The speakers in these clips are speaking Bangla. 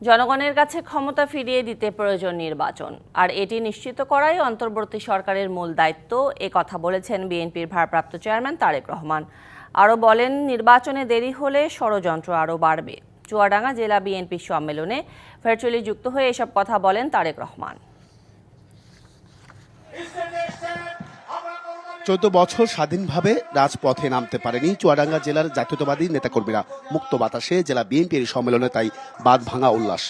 জনগণের কাছে ক্ষমতা ফিরিয়ে দিতে প্রয়োজন নির্বাচন। আর এটি নিশ্চিত করাই অন্তর্বর্তী সরকারের মূল দায়িত্ব, এ কথা বলেছেন বিএনপির ভারপ্রাপ্ত চেয়ারম্যান তারেক রহমান। আরও বলেন, নির্বাচনে দেরি হলে ষড়যন্ত্র আরও বাড়বে। চুয়াডাঙ্গা জেলা বিএনপির সম্মেলনে ভার্চুয়ালি যুক্ত হয়ে এসব কথা বলেন তারেক রহমান। চোদ্দ বছর স্বাধীনভাবে রাজপথে নামতে পারেনি চুয়াডাঙ্গা জেলার জাতীয়তাবাদী নেতাকর্মীরা। মুক্ত বাতাসে জেলা বিএনপির সম্মেলনে তাই বাদ ভাঙা উল্লাস।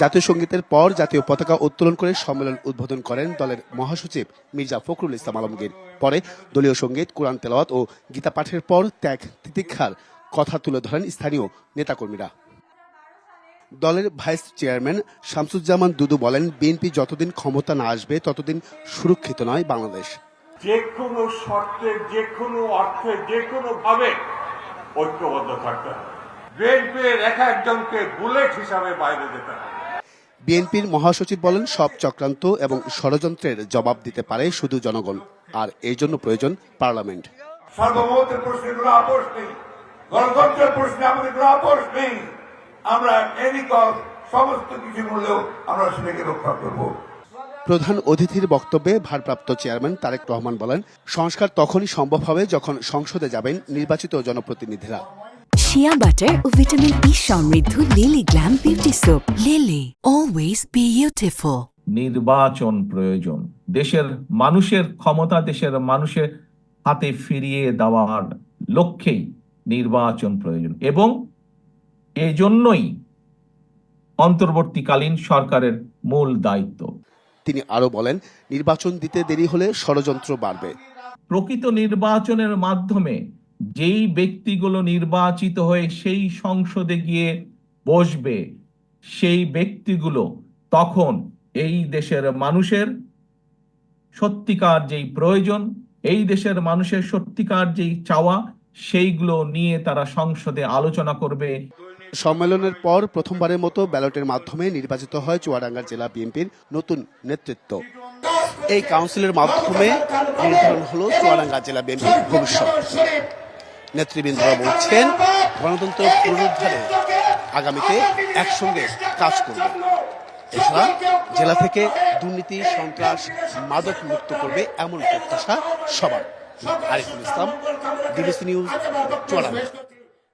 জাতীয় সঙ্গীতের পর জাতীয় পতাকা উত্তোলন করে সম্মেলন উদ্বোধন করেন দলের মহাসচিব মির্জা ফখরুল ইসলাম আলমগীর। পরে দলীয় সংগীত, কোরআন তেলাওয়াত ও গীতা পাঠের পর ত্যাগ, তিতিক্ষার কথা তুলে ধরেন স্থানীয় নেতাকর্মীরা। দলের ভাইস চেয়ারম্যান শামসুজ্জামান দুদু বলেন, বিএনপি যতদিন ক্ষমতা না আসবে ততদিন সুরক্ষিত নয় বাংলাদেশ। যে কোনো শর্তে যে কোনো অর্থে যে কোনো ভাবে ঐক্যবদ্ধ থাকতে হবে। বিএনপির এক একজনকে বুলেট হিসাবে বাইরে যেতে হবে। বিএনপির মহাসচিব বলেন সব চক্রান্ত এবং ষড়যন্ত্রের জবাব দিতে পারে শুধু জনগণ আর এই জন্য প্রয়োজন পার্লামেন্ট। সার্বভৌমত্বের প্রশ্নে কোনো আপোষ নেই। গণতন্ত্রের প্রশ্নে আমাদের কোনো আপোষ নেই। আমরা এদিক সমস্ত কিছু মূল্যেও আমরা সেটাকে রক্ষা করব। প্রধান অতিথির বক্তব্যে ভারপ্রাপ্ত চেয়ারম্যান তারেক রহমান বলেন সংস্কার তখনই সম্ভব হবে যখন সংসদে যাবেন নির্বাচিত জনপ্রতিনিধিরা। শিয়া বাটার ও ভিটামিন ই সমৃদ্ধ Lily glam beauty soap Lily always beautiful নির্বাচন প্রয়োজন। দেশের মানুষের ক্ষমতা দেশের মানুষের হাতে ফিরিয়ে দেওয়ার লক্ষ্যেই নির্বাচন প্রয়োজন এবং এজন্যই অন্তর্বর্তীকালীন সরকারের মূল দায়িত্ব। তিনি আরও বলেন, নির্বাচন দিতে দেরি হলে ষড়যন্ত্র বাড়বে। প্রকৃত নির্বাচনের মাধ্যমে যেই ব্যক্তিগুলো নির্বাচিত হয়ে সেই সংসদে গিয়ে বসবে, সেই ব্যক্তিগুলো তখন এই দেশের মানুষের সত্যিকার যেই প্রয়োজন, এই দেশের মানুষের সত্যিকার যেই চাওয়া সেইগুলো নিয়ে তারা সংসদে আলোচনা করবে। সম্মেলনের পর প্রথমবারের মতো ব্যালটের মাধ্যমে নির্বাচিত হয় চুয়াডাঙ্গা জেলা বিএনপির নতুন নেতৃত্ব। এই কাউন্সিলের মাধ্যমে নির্ধারণ হলো চুয়াডাঙ্গা জেলা বিএনপির ভবিষ্যৎ। নেতৃবৃন্দরা বলছেন, গণতন্ত্র পুনরুদ্ধারে আগামীতে একসঙ্গে কাজ করবে। এছাড়া জেলা থেকে দুর্নীতি, সন্ত্রাস মাদক মুক্ত করবে এমন প্রত্যাশা সবার। Ariful Islam DBC news Chuadanga